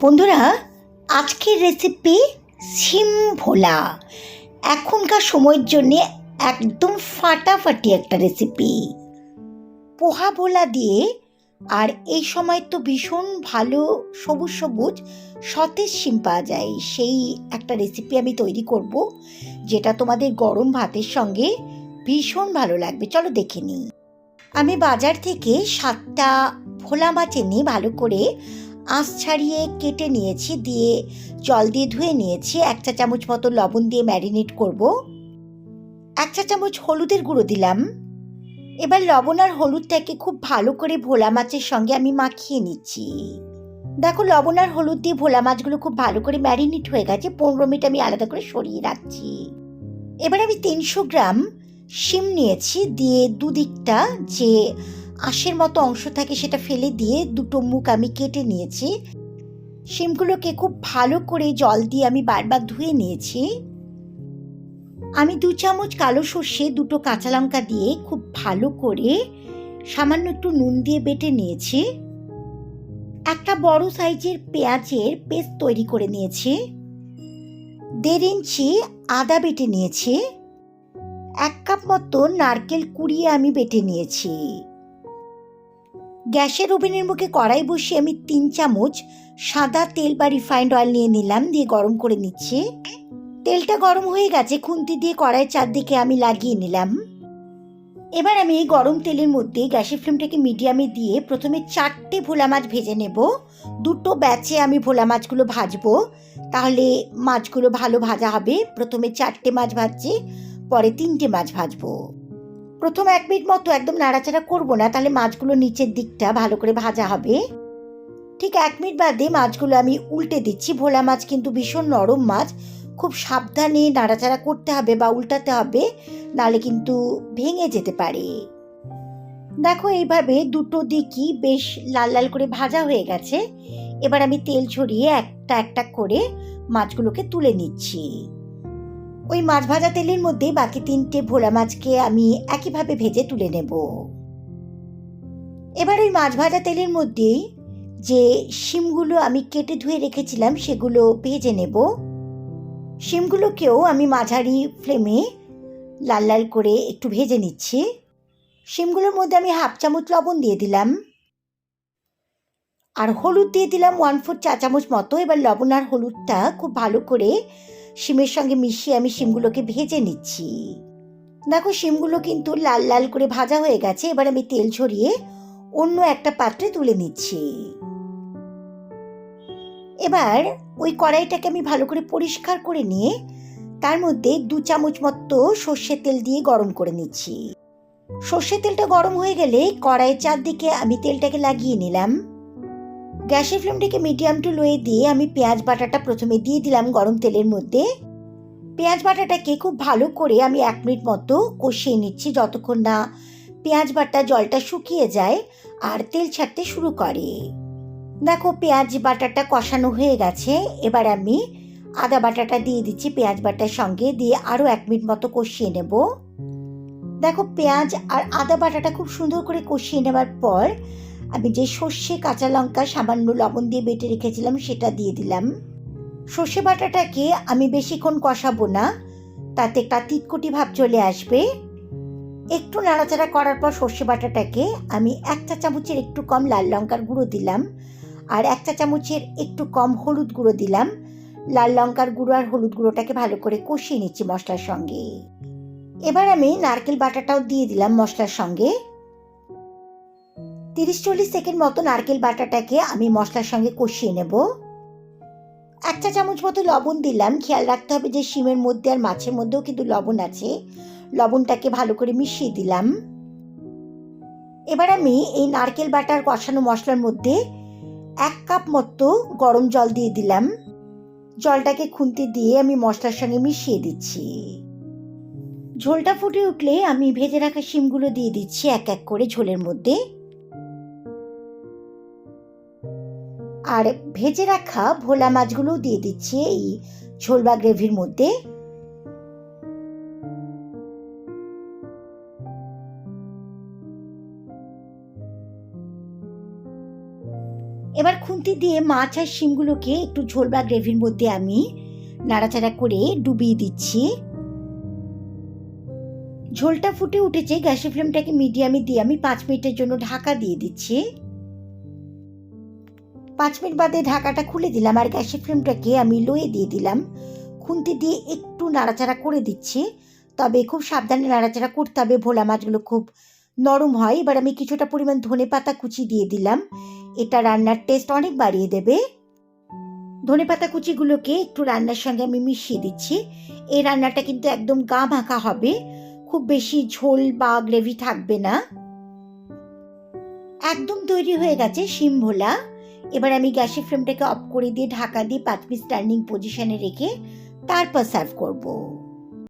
বন্ধুরা, আজকের রেসিপি সিম ভোলা। এখনকার সময়ের জন্যে একদম ফাটাফাটি একটা রেসিপি পোহা ভোলা দিয়ে, আর এই সময় তো ভীষণ ভালো সবুজ সবুজ সতেজ সিম পাওয়া যায়, সেই একটা রেসিপি আমি তৈরি করব, যেটা তোমাদের গরম ভাতের সঙ্গে ভীষণ ভালো লাগবে। চলো দেখে নিই। আমি বাজার থেকে সাতটা ভোলা মাছ এনে ভালো করে আঁশ ছাড়িয়ে কেটে নিয়েছি, দিয়ে জল দিয়ে ধুয়ে নিয়েছি। এক চা চামচ মতো লবণ দিয়ে ম্যারিনেট করব। এক চা চামচ হলুদের গুঁড়ো দিলাম। এবার লবণ আর হলুদটাকে খুব ভালো করে ভোলা মাছের সঙ্গে আমি মাখিয়ে নিচ্ছি। দেখো, লবণ আর হলুদ দিয়ে ভোলা মাছগুলো খুব ভালো করে ম্যারিনেট হয়ে গেছে। পনেরো মিনিট আমি আলাদা করে সরিয়ে রাখছি। এবার আমি তিনশো গ্রাম শিম নিয়েছি, দিয়ে দুদিকটা যে আঁশের মতো অংশ থাকে সেটা ফেলে দিয়ে দুটো মুখ আমি কেটে নিয়েছি। শিমগুলোকে খুব ভালো করে জল দিয়ে আমি বারবার ধুয়ে নিয়েছি। আমি দু চামচ কালো সর্ষে, দুটো কাঁচা লঙ্কা দিয়ে খুব ভালো করে সামান্য একটু নুন দিয়ে বেটে নিয়েছি। একটা বড় সাইজের পেঁয়াজের পেস্ট তৈরি করে নিয়েছি। দেড় ইঞ্চি আদা বেটে নিয়েছি। এক কাপ মতো নারকেল কুড়িয়ে আমি বেটে নিয়েছি। গ্যাসের ওভেনের মুখে কড়াই বসিয়ে আমি তিন চামচ সাদা তেল বা রিফাইন্ড অয়েল নিয়ে নিলাম, দিয়ে গরম করে নিচ্ছি। তেলটা গরম হয়ে গেছে, খুন্তি দিয়ে কড়াইয়ের চারদিকে আমি লাগিয়ে নিলাম। এবার আমি এই গরম তেলের মধ্যে গ্যাসের ফ্লেমটাকে মিডিয়ামে দিয়ে প্রথমে চারটে ভোলা মাছ ভেজে নেব। দুটো ব্যাচে আমি ভোলা মাছগুলো ভাজবো। তাহলে মাছগুলো ভালো ভাজা হবে। প্রথমে চারটে মাছ ভাজছি, পরে তিনটে মাছ ভাজবো। প্রথম এক মিনিট মতো একদম নাড়াচাড়া করব না, তাহলে মাছগুলো নিচের দিকটা ভালো করে ভাজা হবে। ঠিক এক মিনিট বাদে মাছগুলো আমি উল্টে দিচ্ছি। ভোলা মাছ কিন্তু ভীষণ নরম মাছ, খুব সাবধানে নাড়াচাড়া করতে হবে বা উল্টাতে হবে, নাহলে কিন্তু ভেঙে যেতে পারে। দেখো এইভাবে দুটো দিকই বেশ লাল লাল করে ভাজা হয়ে গেছে। এবার আমি তেল ছড়িয়ে একটা একটা করে মাছগুলোকে তুলে নিচ্ছি। ওই মাছ ভাজা তেলের মধ্যে বাকি তিনটে ভোলা মাছকে আমি একইভাবে ভেজে তুলে নেব। এবার ওই মাছ ভাজা তেলের মধ্যে যে শিমগুলো আমি কেটে ধুয়ে রেখেছিলাম সেগুলো ভেজে নেব। শিমগুলোকেও আমি মাঝারি ফ্লেমে লাল লাল করে একটু ভেজে নিচ্ছি। শিমগুলোর মধ্যে আমি হাফ চামচ লবণ দিয়ে দিলাম। আর হলুদ দিয়ে দিলাম ওয়ান ফোর চা চামচ মতো। এবার লবণ আর হলুদটা খুব ভালো করে শিমের সঙ্গে মিশিয়ে আমি শিমগুলোকে ভেজে নিচ্ছি। দেখো, শিমগুলো কিন্তু লাল লাল করে ভাজা হয়ে গেছে। এবার আমি তেল ছড়িয়ে অন্য একটা পাত্রে তুলে নিচ্ছি। এবার ওই কড়াইটাকে আমি ভালো করে পরিষ্কার করে নিয়ে তার মধ্যে দু চামচ মতো সর্ষের তেল দিয়ে গরম করে নিচ্ছি। সর্ষের তেলটা গরম হয়ে গেলে কড়াইয়ের চারদিকে আমি তেলটাকে লাগিয়ে নিলাম। গ্যাসের ফ্লেমটাকে মিডিয়াম টু লোয়ে দিয়ে আমি পেঁয়াজ বাটাটা প্রথমে দিয়ে দিলাম গরম তেলের মধ্যে। পেঁয়াজ বাটাটাকে খুব ভালো করে আমি এক মিনিট মতো কষিয়ে নিচ্ছি যতক্ষণ না পেঁয়াজ বাটা জলটা শুকিয়ে যায় আর তেল ছাড়তে শুরু করে। দেখো পেঁয়াজ বাটাটা কষানো হয়ে গেছে। এবার আমি আদা বাটাটা দিয়ে দিচ্ছি পেঁয়াজ বাটার সঙ্গে দিয়ে আরও এক মিনিট মতো কষিয়ে নেব। দেখো পেঁয়াজ আর আদা বাটাটা খুব সুন্দর করে কষিয়ে নেওয়ার পর আমি যে সর্ষে, কাঁচা লঙ্কা, সামান্য লবণ দিয়ে বেটে রেখেছিলাম, সেটা দিয়ে দিলাম। সর্ষে বাটাটাকে আমি বেশিক্ষণ কষাবো না, তাতে একটা তিতকুটি ভাব চলে আসবে। একটু নাড়াচাড়া করার পর সর্ষে বাটাটাকে আমি এক চা চামচের একটু কম লাল লঙ্কার গুঁড়ো দিলাম, আর এক চা চামচের একটু কম হলুদ গুঁড়ো দিলাম। লাল লঙ্কার গুঁড়ো আর হলুদ গুঁড়োটাকে ভালো করে কষিয়ে নিচ্ছি মশলার সঙ্গে। এবার আমি নারকেল বাটাটাও দিয়ে দিলাম মশলার সঙ্গে। তিরিশ চল্লিশ সেকেন্ড মতো নারকেল বাটাটাকে আমি মশলার সঙ্গে কষিয়ে নেব। এক চা চামচ মতো লবণ দিলাম। খেয়াল রাখতে হবে যে শিমের মধ্যে আর মাছের মধ্যেও কিন্তু লবণ আছে। লবণটাকে ভালো করে মিশিয়ে দিলাম। এবার আমি এই নারকেল বাটার কষানো মশলার মধ্যে এক কাপ মতো গরম জল দিয়ে দিলাম। জলটাকে খুন্তি দিয়ে আমি মশলার সঙ্গে মিশিয়ে দিচ্ছি। ঝোলটা ফুটে উঠলে আমি ভেজে রাখা শিমগুলো দিয়ে দিচ্ছি এক এক করে ঝোলের মধ্যে। আর ভেজে রাখা ভোলা মাছগুলো দিয়ে দিচ্ছি এই ঝোল বা গ্রেভির মধ্যে। এবার খুন্তি দিয়ে মাছ আর শিমগুলোকে একটু ঝোল বা গ্রেভির মধ্যে আমি নাড়াচাড়া করে ডুবিয়ে দিচ্ছি। ঝোলটা ফুটে উঠেছে, গ্যাসের ফ্লেমটাকে মিডিয়ামে দিয়ে আমি পাঁচ মিনিটের জন্য ঢাকা দিয়ে দিচ্ছি। পাঁচ মিনিট বাদে ঢাকাটা খুলে দিলাম আর গ্যাসের ফ্লেমটাকে আমি লোয়ে দিয়ে দিলাম। খুন্তি দিয়ে একটু নাড়াচাড়া করে দিচ্ছি, তবে খুব সাবধানে নাড়াচাড়া করতে হবে। ভোলা মাছগুলো খুব নরম হয়। এবার আমি কিছুটা পরিমাণ ধনে পাতা কুচি দিয়ে দিলাম। এটা রান্নার টেস্ট অনেক বাড়িয়ে দেবে। ধনে পাতা কুচিগুলোকে একটু রান্নার সঙ্গে আমি মিশিয়ে দিচ্ছি। এই রান্নাটা কিন্তু একদম গা মাখা হবে। খুব বেশি ঝোল বা গ্রেভি থাকবে না। একদম তৈরি হয়ে গেছে শিম ভোলা। এবার আমি গ্যাসের ফ্লেমটাকে অফ করে দিয়ে ঢাকা দিয়ে পাঁচ মিনিট স্ট্যান্ডিং পজিশনে রেখে তারপর সার্ভ করব।